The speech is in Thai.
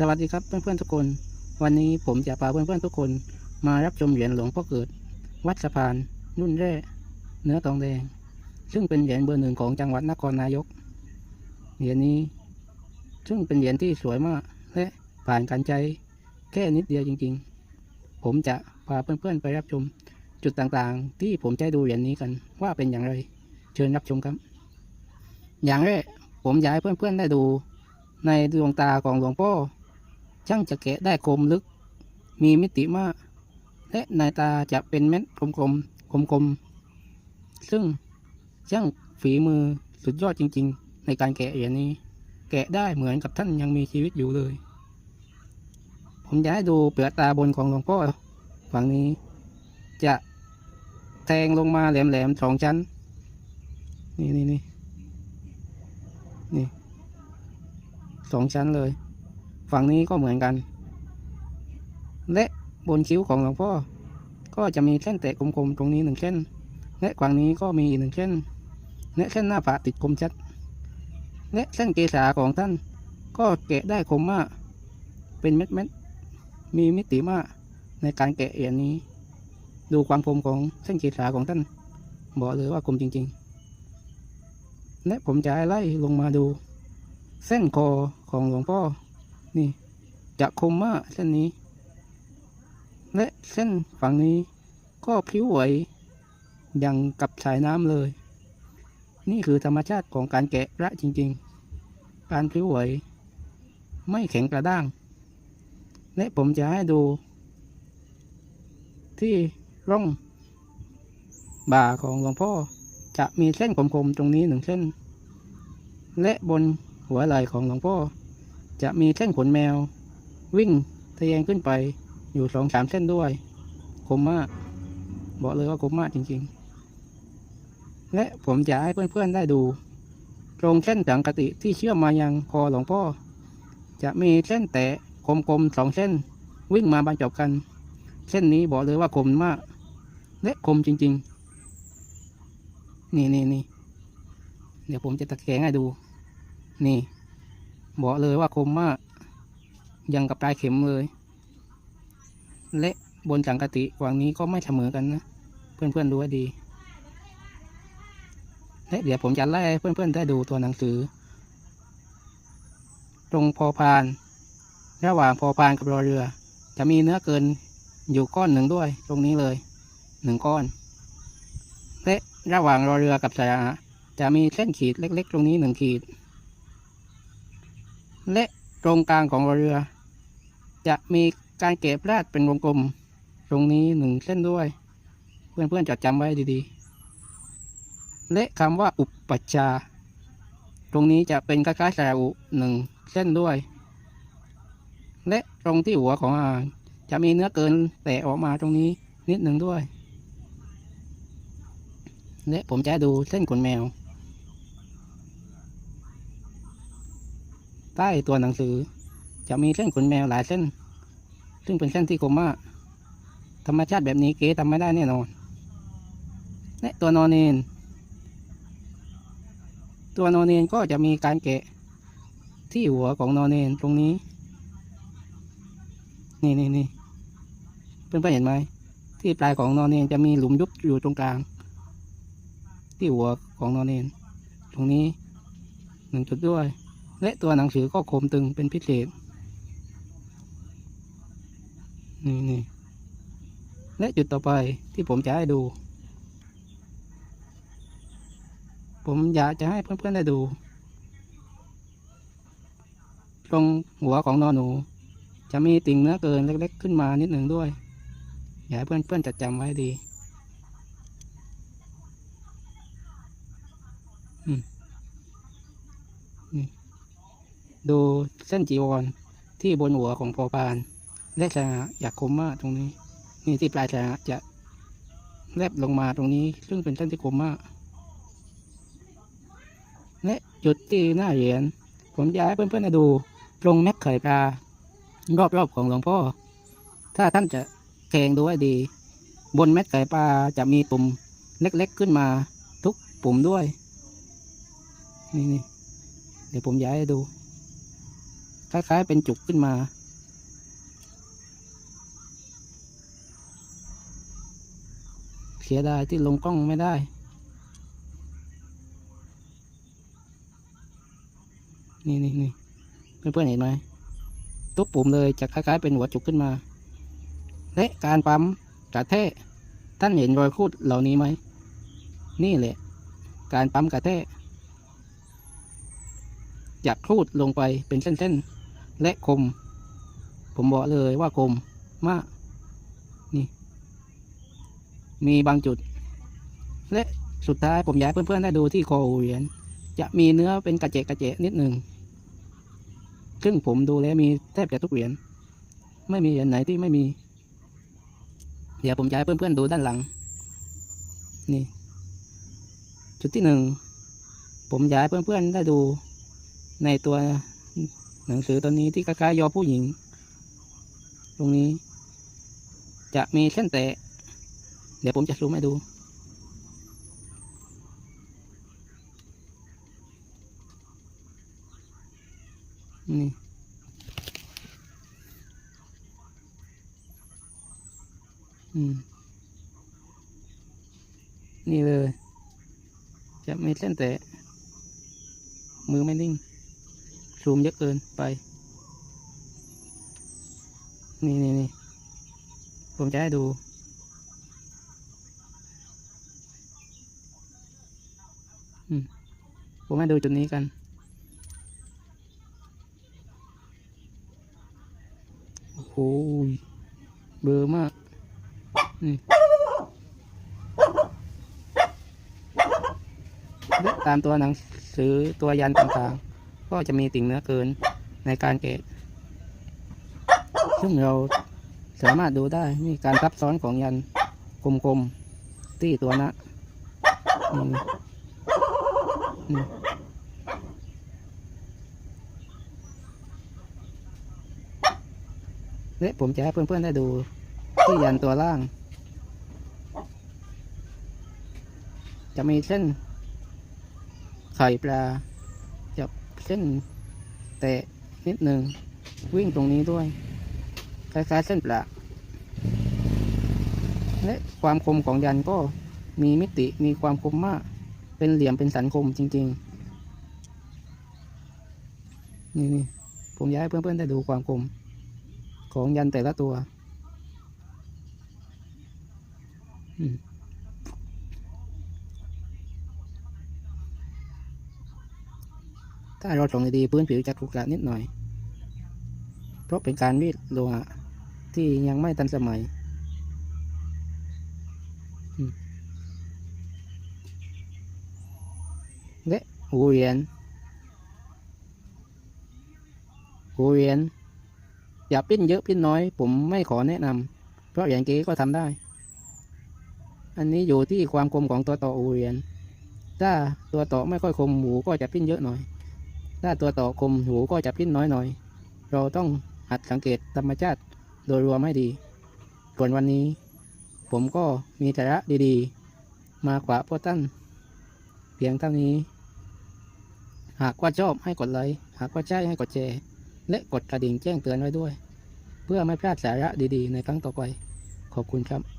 สวัสดีครับเพื่อนๆทุกคน วันนี้ผมจะพาเพื่อนๆทุกคน มารับชมเหรียญหลวงพ่อเกิด วัดสะพานรุ่นแร่ เนื้อทองแดง ซึ่งเป็นเหรียญเบอร์หนึ่งของจังหวัดนครนายกเหรียญนี้ ซึ่งเป็นเหรียญที่สวยมากและผ่านการใจแค่นิดเดียวจริงๆ ผมจะพาเพื่อนๆไปรับชมจุดต่างๆ ที่ผมจะดูเหรียญนี้กันว่าเป็นอย่างไร เชิญรับชมครับ อย่างแรกผมอยากให้เพื่อนๆได้ดูในดวงตาของหลวงพ่อ ช่างจะแกะได้คมลึก มีมิติมาก และในตาจะเป็นเม็ดกลมๆคมๆ ซึ่งช่างฝีมือสุดยอดจริง ๆ ในการแกะเหรียญนี้ แกะได้เหมือนกับท่านยังมีชีวิตอยู่เลย ผมจะให้ดูเปลือกตาบนของหลวงพ่อฝั่งนี้ จะแทงลงมาแหลมๆสองชั้น นี่นี่นี่นี่สองชั้นเลย ฝั่งนี้ก็เหมือนกัน และบนคิ้วของหลวงพ่อ ก็จะมีเส้นแตะกลมๆตรงนี้หนึ่งเส้น และฝั่งนี้ก็มีอีกหนึ่งเส้น และเส้นหน้าผากติดคมชัด และเส้นเกษาของท่าน ก็แกะได้คมมาก เป็นเม็ดๆ มีมิติมากในการแกะเหรียญนี้ ดูความคมของเส้นเกษาของท่าน บอกเลยว่าคมจริงๆ และผมจะไล่ลงมาดู เส้นคอของหลวงพ่อ นี่จะคมมากเส้นนี้ และเส้นฝั่งนี้ก็พลิ้วไหวอย่างกับสายน้ำเลย นี่คือธรรมชาติของการแกะระจริงๆ การพลิ้วไหวไม่แข็งกระด้าง และผมจะให้ดู ที่ร่อง บ่าของหลวงพ่อจะมีเส้นคมๆตรงนี้หนึ่งเส้น และบนหัวไหล่ของหลวงพ่อ จะมีเส้นขนแมว วิ่งทะแยงขึ้นไปอยู่สองสามเส้นด้วย คมมาก บอกเลยว่าคมมากจริง ๆ และผมจะให้เพื่อนๆได้ดูตรงเส้นสังกติที่เชื่อมมายังคอหลวงพ่อ จะมีเส้นแตะคมๆสองเส้น วิ่งมาบรรจบกัน เส้นนี้บอกเลยว่าคมมาก และคมจริง ๆ นี่นี่นี่เดี๋ยวผมจะตะแคงให้ดู นี่ บอกเลยว่าคมมาก ยังกับปลายเข็มเลย และบนสังกติฝั่งนี้ก็ไม่เสมอกันนะ เพื่อนๆดูให้ดี และเดี๋ยวผมจะไล่ให้เพื่อนๆได้ดูตัวหนังสือ ตรงพอพาน ระหว่างพอพานกับรอเรือ จะมีเนื้อเกินอยู่ก้อนหนึ่งด้วย ตรงนี้เลยหนึ่งก้อน และระหว่างรอเรือกับสระจะมีเส้นขีดเล็ก ๆ ตรงนี้หนึ่งขีด และตรงกลางของรเรือ จะมีการเก็บราดเป็นวงกลม ตรงนี้หนึ่งเส้นด้วย เพื่อนๆจดจำไว้ดีๆ และคำว่าอุปปัชา ตรงนี้จะเป็นคล้ายๆสอุหนึ่งเส้นด้วย และตรงที่หัวของอ่างจะมีเนื้อเกินแตะออกมาตรงนี้นิดหนึ่งด้วย และผมจะดูเส้นขนแมว ใต้ตัวหนังสือ จะมีเส้นขนแมวหลายเส้น ซึ่งเป็นเส้นที่คมมากธรรมชาติแบบนี้เก๋ทำไม่ได้แน่นอน และตัวนอนเนนตัวนอนเนนก็จะมีการแกะที่หัวของนอนเนนตรงนี้ นี่นี่นี่เพื่อนๆเห็นไหมที่ปลายของนอนเนนจะมีหลุมยุบอยู่ตรงกลาง ที่หัวของนอนเนนตรงนี้หนึ่งจุดด้วย และตัวหนังสือก็คมตึงเป็นพิเศษ นี่นี่และจุดต่อไปที่ผมจะให้ดู ผมอยากจะให้เพื่อนๆได้ดู ตรงหัวของนอนหนู จะมีติ่งเนื้อเกินเล็ก ๆ ขึ้นมานิดหนึ่งด้วย อยากให้เพื่อนๆจดจำไว้ดีอืมนี่ ดูเส้นจีวรที่บนหัวของพอพานและสระอยากคมมากตรงนี้ นี่ที่ปลายสระจะแลบลงมาตรงนี้ ซึ่งเป็นเส้นที่คมมาก และจุดที่หน้าเหรียญผมอยากให้เพื่อนๆได้ดูตรงแม็กไข่ปลารอบๆของหลวงพ่อ ถ้าท่านจะแทงดูให้ดี บนเม็ดไก่ปลาจะมีปุ่มเล็กๆขึ้นมาทุกปุ่มด้วย นี่นี่เดี๋ยวผมย้ายให้ดู คล้ายๆ เป็นจุกขึ้นมา เสียดายที่ลงกล้องไม่ได้ นี่นี่นี่เพื่อนๆเห็นไหมตุ๊บปุ่มเลยจะคล้ายๆ เป็นหัวจุกขึ้นมา และการปั๊มกระแทกท่านเห็นรอยคูดเหล่านี้ไหม นี่แหละ การปั๊มกระแทกจากครูดลงไปเป็นเส้นๆ และคม ผมบอกเลยว่าคมมาก นี่ มีบางจุด และสุดท้ายผมอยากเพื่อนๆได้ดูที่คอเหรียญจะมีเนื้อเป็นกระเจกกระเจนิดหนึ่งซึ่งผมดูแล้วมีแทบจะทุกเหรียญไม่มีเหรียญไหนที่ไม่มี เดี๋ยวผมจะให้เพื่อนๆดูด้านหลัง นี่ จุดที่หนึ่งผมอยากให้เพื่อนๆได้ดูในตัว หนังสือตัวนี้ที่คล้ายๆยอผู้หญิง ตรงนี้ จะมีเส้นแตะ เดี๋ยวผมจะซูมให้ดู นี่นี่เลย จะมีเส้นแตะ มือไม่นิ่ง ซูมเยอะเกินไป นี่นี่นี่ผมจะให้ดูอืมผมให้ดูจุดนี้กัน โอ้โหเบอร์มาก นี่ตามตัวหนังสือตัวยันต่างๆ ก็จะมีติ่งเนื้อเกินในการแกะซึ่งเราสามารถดูได้นี่การซับซ้อนของยันกลมๆที่ตัวนะนี่นี่และผมจะให้เพื่อนๆได้ดูที่ยันตัวล่าง จะมีเส้นไข่ปลา เส้นแตะนิดหนึ่งวิ่งตรงนี้ด้วย คล้ายๆเส้นปลาและความคมของยันก็มีมิติมีความคมมาก เป็นเหลี่ยมเป็นสันคมจริง ๆ นี่นี่ผมอยากให้เพื่อนๆได้ดูความคม ของยันแต่ละตัว อืม ถ้าเราส่องดีๆพื้นผิวจะขรุขระนิดหน่อย เพราะเป็นการรีดโลหะที่ยังไม่ทันสมัย และหูเหรียญหูเหรียญอย่าปิ้นเยอะปิ้นน้อย ผมไม่ขอแนะนำเพราะอย่างเก๋ก็ทำได้ อันนี้อยู่ที่ความคมของตัวต่อหูเหรียญถ้าตัวต่อไม่ค่อยคมหมูก็จะปิ้นเยอะหน่อย ถ้าตัวต่อคมหูก็จะปิ้นน้อยหน่อย เราต้องหัดสังเกตธรรมชาติโดยรวมให้ดี ส่วนวันนี้ ผมก็มีสาระดีๆ มากว่าพวกท่านเพียงเท่านี้ หากว่าชอบให้กดไลค์ หากว่าใช่ให้กดแชร์ และกดกระดิ่งแจ้งเตือนไว้ด้วย เพื่อไม่พลาดสาระดีๆ ในครั้งต่อไป ขอบคุณครับ